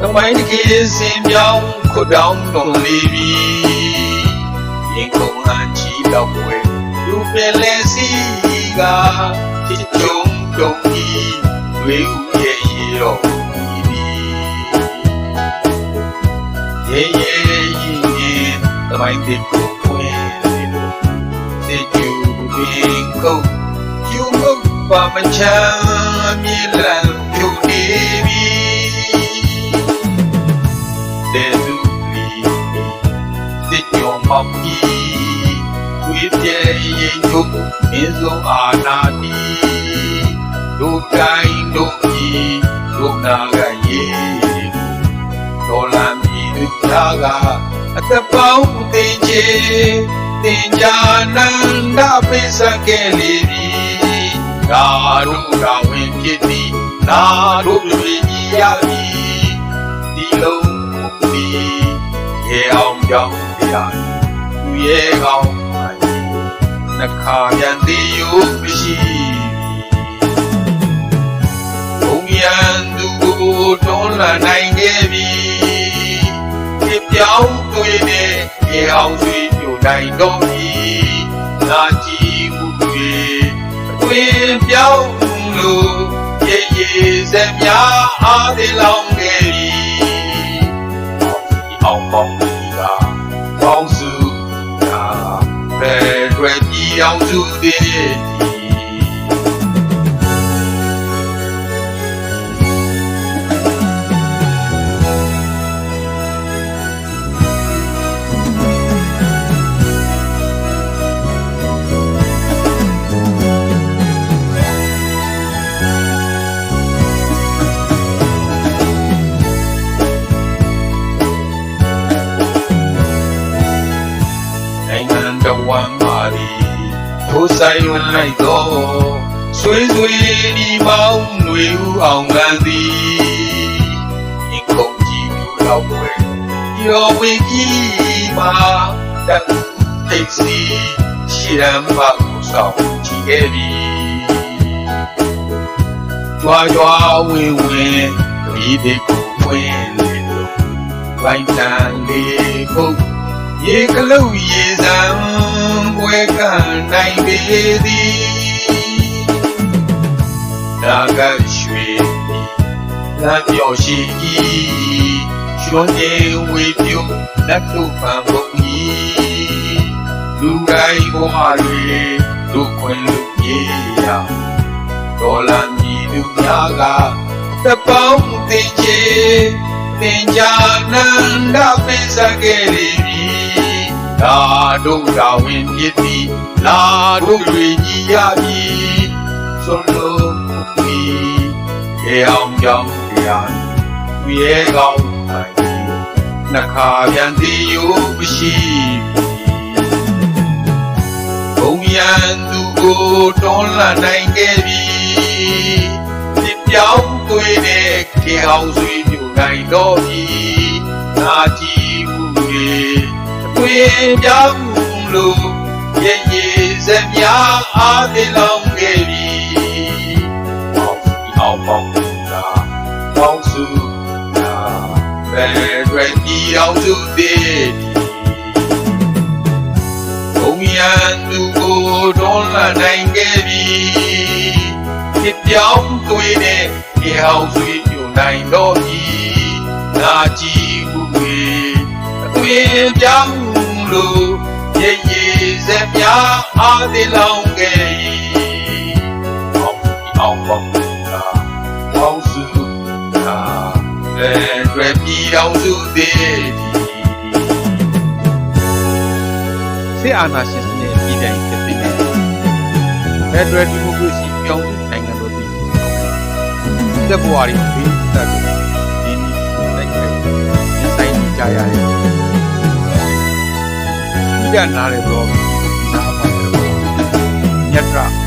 သမိုင်းတကယ်စင်ပြောင်းခုတောင်းတော်လေးပြီရင်ကုန်ဟန်ချီတော့ွယ်လူပြလဲစီကချစ်ကြုံကြုံကြီးတွေဥရဲ့ရေတော့ဒီဒီရေရေရင်ရင်သမိုင်းတစ်ကိုဖွင့်လေလို့စေကျူပင်ကုန်ကျူမုတ်ပါမချမ်းမြေလံဖြူနေပြီ မင်းစုံအာနာတိတို့တိုင်းတို့ကြီးတို့နာကရေဒေါ်လာမီတို့သားကအသက်ပေါင်းတင်ချေတင်ညာနန္ဒပိစကဲလီဒီဒါတို့တော်ဝင်ဖြစ်သည်နာတို့တွေကြီးရပြီဒီလုံးဒီရေအောင်ကြောင်းတရားသူရေကောင်းပါ နှခါပြန်သေးယူမရှိဘုံရန်သူကိုတွန်းလှန်နိုင်ခဲ့ပြီဒီပြောင်းတွေ့တဲ့ရေအောင်ဆွေပြိုနိုင်တော့ပြီနာကြည့်မှုတွေအတွင်ပြောင်းလို့ရေရေစက်များအားသေးလောင်ခဲ့ပြီအောင်ပေါင်း ကြီး ဆိုင်ဝင်လိုက်တော့ဆွေးဆွေးဒီမောင်းတွေဦးအောင်ကန်းသည်ဒီကုန်ကြီးမျိုးတော့ွယ်ရောဝေကြီးမှာတက်ထိတ်စီရှီရန်မကိုဆောင်ကြည့်ခဲ့ပြီကြွားကြွားဝင်းဝင်းဒီဒီကိုဖွင့်လေလို့ဝိုင်းတန်လေးဖို့ ရေကလုတ်ရေစံဘွယ်ကနိုင်ပေသည်ဒါကရွှေလမ်းပြော်ရှိကြီးရွှန်နေဝေပြူလက်တို့ပံပုံကြီးလူတိုင်းဘဝတွေလူခွင်လူကြီးရာဒေါ်လာမြည်သူများကတပေါင်းတင်ချေတင်ညာနန္ဒပိစကေရီ ဒါတို့တော်ဝင်ဖြစ်သည်လာတို့တွေကြီးရပြီစွန်လုံးပြီးရေအောင်ကြောင်းတရားရေကောင်းတိုင်းနှခါပြန်သည်ယူမရှိဘုံရန်သူကိုတွန်းလှန်နိုင်ခဲ့ပြီပြပြောင်းသွေးတဲ့ခေအောင်ဆွေးပြူနိုင်တော့ပြီနာကြည့်မှုတွေ တွင်ပြောင်းလို့ရည်စက်များအားသေးလောင်ခဲ့ပြီအောင်စီအောင်ပေါင်းတာပေါင်းစုတာဘယ်တွေဒီအောင်စုသေးဘုံရန်သူကိုတွန်းလှန်နိုင်ခဲ့ပြီဒီပြောင်းသွေးတဲ့ဒီအောင်ဆွေးပြူနိုင်တော့ပြီနာကြည့်ဘူးတွေတွင်ပြောင်း လို့ရည်ရည်စက်များအားသေးလောင်ခဲ့၏အောင်အောင်ပေါင်းတာပေါင်းစုတာလဲတွေ့ပြီးအောင်စုသေးသည်စစ်အာဏာရှင်စနစ်ပြည်တိုင်းဖြစ်တဲ့ဖက်ဒရယ်ဒီမိုကရေစီပြောင်းလဲနိုင်ငံတော်တည်တက်ဘဝရီဘေးတက် ဒီကနားရတော့နားပါတယ်မြတ်တာ